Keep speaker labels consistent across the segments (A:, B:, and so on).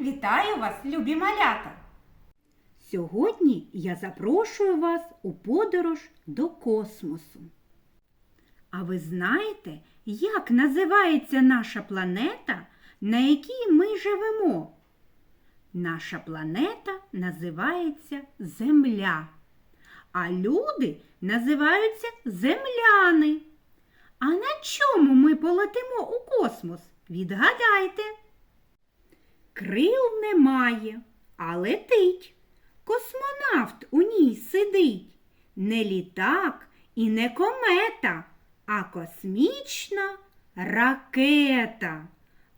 A: Вітаю вас, любі малята! Сьогодні я запрошую вас у подорож до космосу. А ви знаєте, як називається наша планета, на якій ми живемо? Наша планета називається Земля, а люди називаються земляни. А на чому ми полетимо у космос? Відгадайте. Крил немає, а летить. Космонавт у ній сидить. Не літак і не комета, а космічна ракета.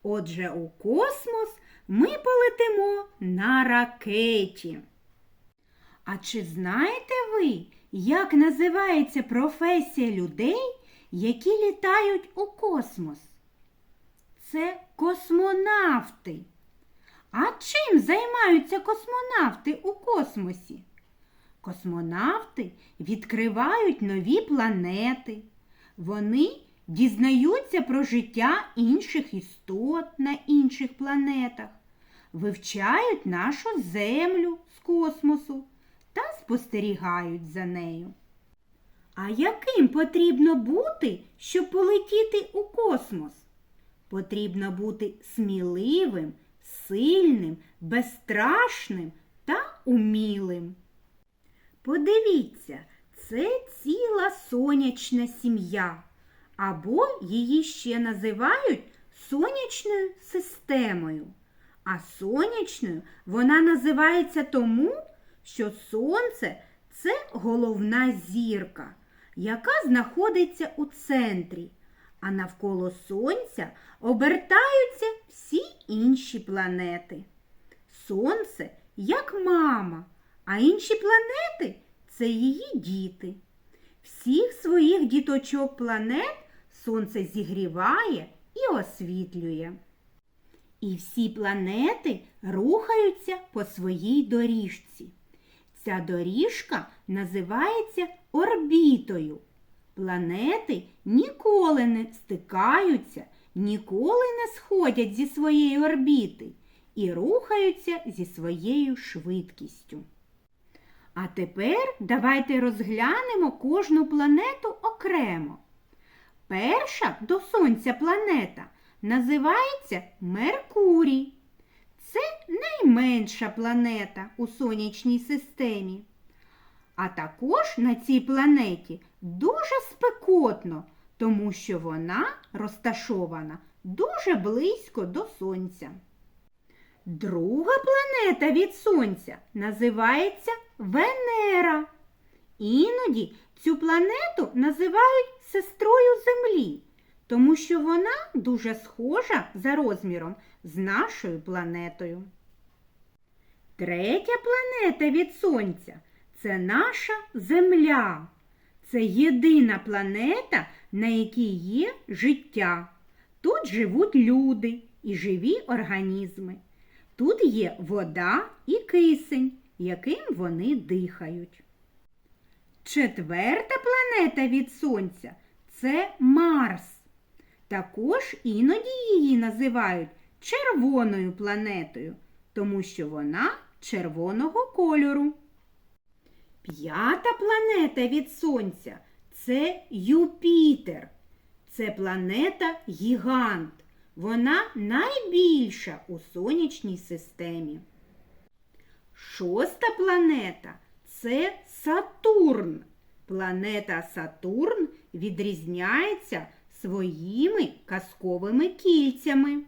A: Отже, у космос ми полетимо на ракеті. А чи знаєте ви, як називається професія людей, які літають у космос? Це космонавти. А чим займаються космонавти у космосі? Космонавти відкривають нові планети. Вони дізнаються про життя інших істот на інших планетах, вивчають нашу Землю з космосу та спостерігають за нею. А яким потрібно бути, щоб полетіти у космос? Потрібно бути сміливим, сильним, безстрашним та умілим. Подивіться, це ціла сонячна сім'я, або її ще називають сонячною системою. А сонячною вона називається тому, що сонце це головна зірка, яка знаходиться у центрі, а навколо сонця обертаються всі інші планети. Сонце як мама, а інші планети це її діти. Всіх своїх діточок планет сонце зігріває і освітлює. І всі планети рухаються по своїй доріжці. Ця доріжка називається орбітою. Планети ніколи не стикаються, ніколи не сходять зі своєї орбіти і рухаються зі своєю швидкістю. А тепер давайте розглянемо кожну планету окремо. Перша до Сонця планета називається Меркурій. Це найменша планета у сонячній системі. А також на цій планеті дуже спекотно, тому що вона розташована дуже близько до Сонця. Друга планета від Сонця називається Венера. Іноді цю планету називають сестрою Землі, тому що вона дуже схожа за розміром з нашою планетою. Третя планета від Сонця це наша Земля. Це єдина планета, на якій є життя. Тут живуть люди і живі організми. Тут є вода і кисень, яким вони дихають. Четверта планета від Сонця це Марс. Також іноді її називають червоною планетою, тому що вона червоного кольору. П'ята планета від Сонця це Юпітер. Це планета Гігант. Вона найбільша у сонячній системі. Шоста планета це Сатурн. Планета Сатурн відрізняється своїми казковими кільцями.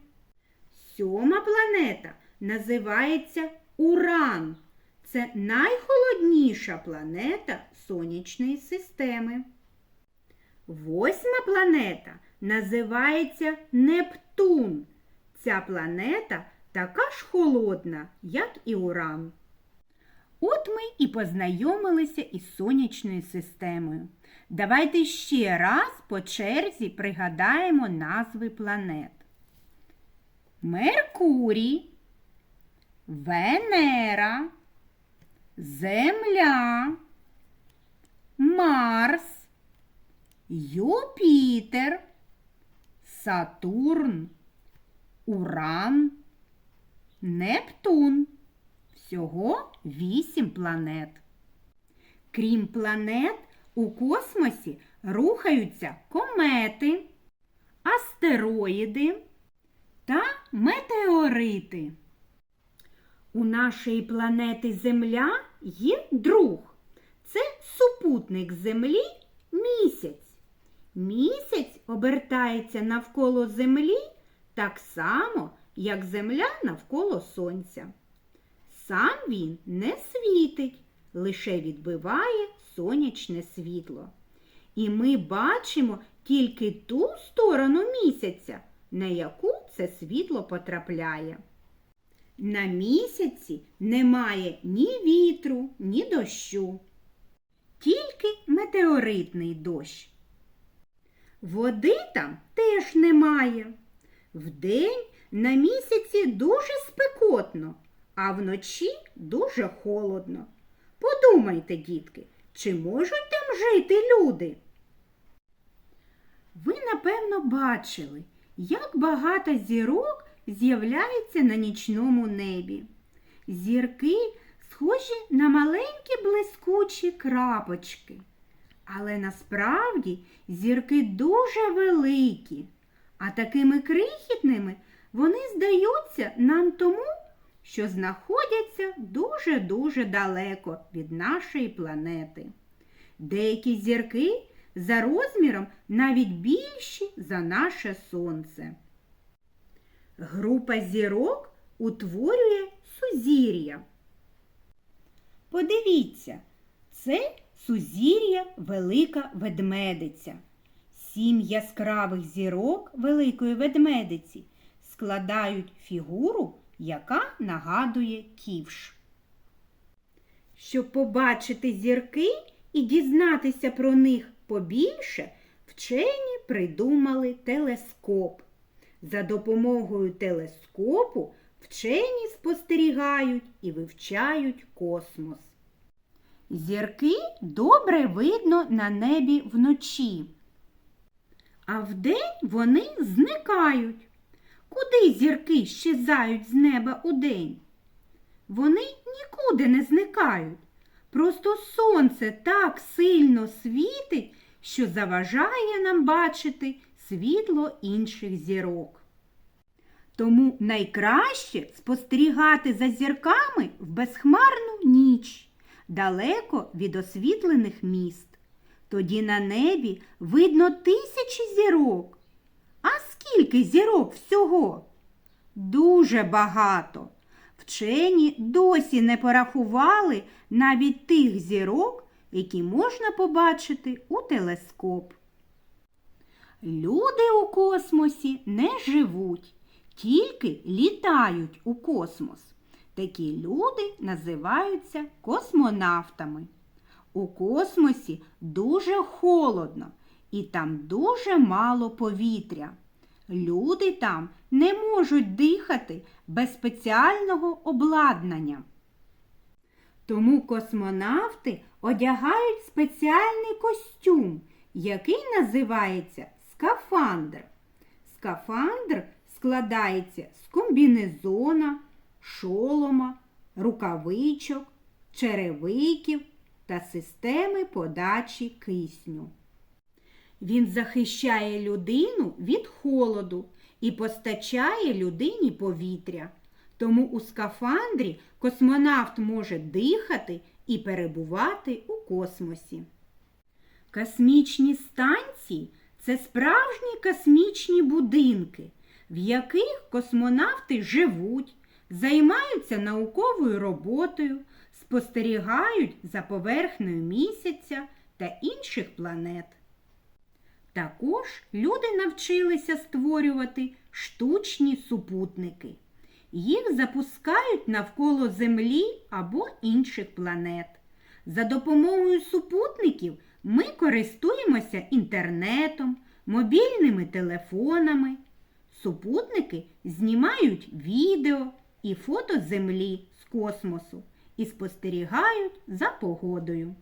A: Сьома планета називається Уран. Це найхолодніша планета сонячної системи. Восьма планета називається Нептун. Ця планета така ж холодна, як і Уран. От ми і познайомилися із сонячною системою. Давайте ще раз по черзі пригадаємо назви планет. Меркурій, Венера, Земля, Марс, Юпітер, Сатурн, Уран, Нептун. Всього вісім планет. Крім планет, у космосі рухаються комети, астероїди та метеорити. У нашої планети Земля є друг. Це супутник Землі місяць. Місяць обертається навколо Землі так само, як Земля навколо Сонця. Сам він не світить, лише відбиває сонячне світло. І ми бачимо тільки ту сторону місяця, на яку це світло потрапляє. На місяці немає ні вітру, ні дощу, тільки метеоритний дощ. Води там теж немає. Вдень на місяці дуже спекотно, а вночі дуже холодно. Подумайте, дітки, чи можуть там жити люди? Ви, напевно, бачили, як багато зірок з'являється на нічному небі. Зірки схожі на маленькі блискучі крапочки. Але насправді зірки дуже великі, а такими крихітними вони здаються нам тому, що знаходяться дуже-дуже далеко від нашої планети. Деякі зірки за розміром навіть більші за наше сонце. Група зірок утворює сузір'я. Подивіться, це сузір'я Велика Ведмедиця. Сім яскравих зірок Великої Ведмедиці складають фігуру, яка нагадує ківш. Щоб побачити зірки і дізнатися про них побільше, вчені придумали телескоп. За допомогою телескопу вчені спостерігають і вивчають космос. Зірки добре видно на небі вночі, а вдень вони зникають. Куди зірки щезають з неба удень? Вони нікуди не зникають. Просто сонце так сильно світить, що заважає нам бачити світло інших зірок. Тому найкраще спостерігати за зірками в безхмарну ніч, далеко від освітлених міст. Тоді на небі видно тисячі зірок. А скільки зірок всього? Дуже багато. Вчені досі не порахували навіть тих зірок, які можна побачити у телескоп. Люди у космосі не живуть, тільки літають у космос. Такі люди називаються космонавтами. У космосі дуже холодно і там дуже мало повітря. Люди там не можуть дихати без спеціального обладнання. Тому космонавти одягають спеціальний костюм, який називається скафандр. Скафандр складається з комбінезона, шолома, рукавичок, черевиків та системи подачі кисню. Він захищає людину від холоду і постачає людині повітря. Тому у скафандрі космонавт може дихати і перебувати у космосі. Космічні станції це справжні космічні будинки, в яких космонавти живуть, займаються науковою роботою, спостерігають за поверхнею місяця та інших планет. Також люди навчилися створювати штучні супутники. Їх запускають навколо Землі або інших планет. За допомогою супутників ми користуємося інтернетом, мобільними телефонами. Супутники знімають відео і фото Землі з космосу і спостерігають за погодою.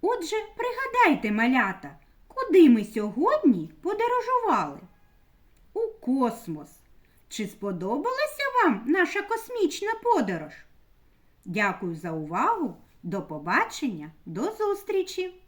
A: Отже, пригадайте, малята, куди ми сьогодні подорожували? У космос. Чи сподобалася вам наша космічна подорож? Дякую за увагу. До побачення, до зустрічі!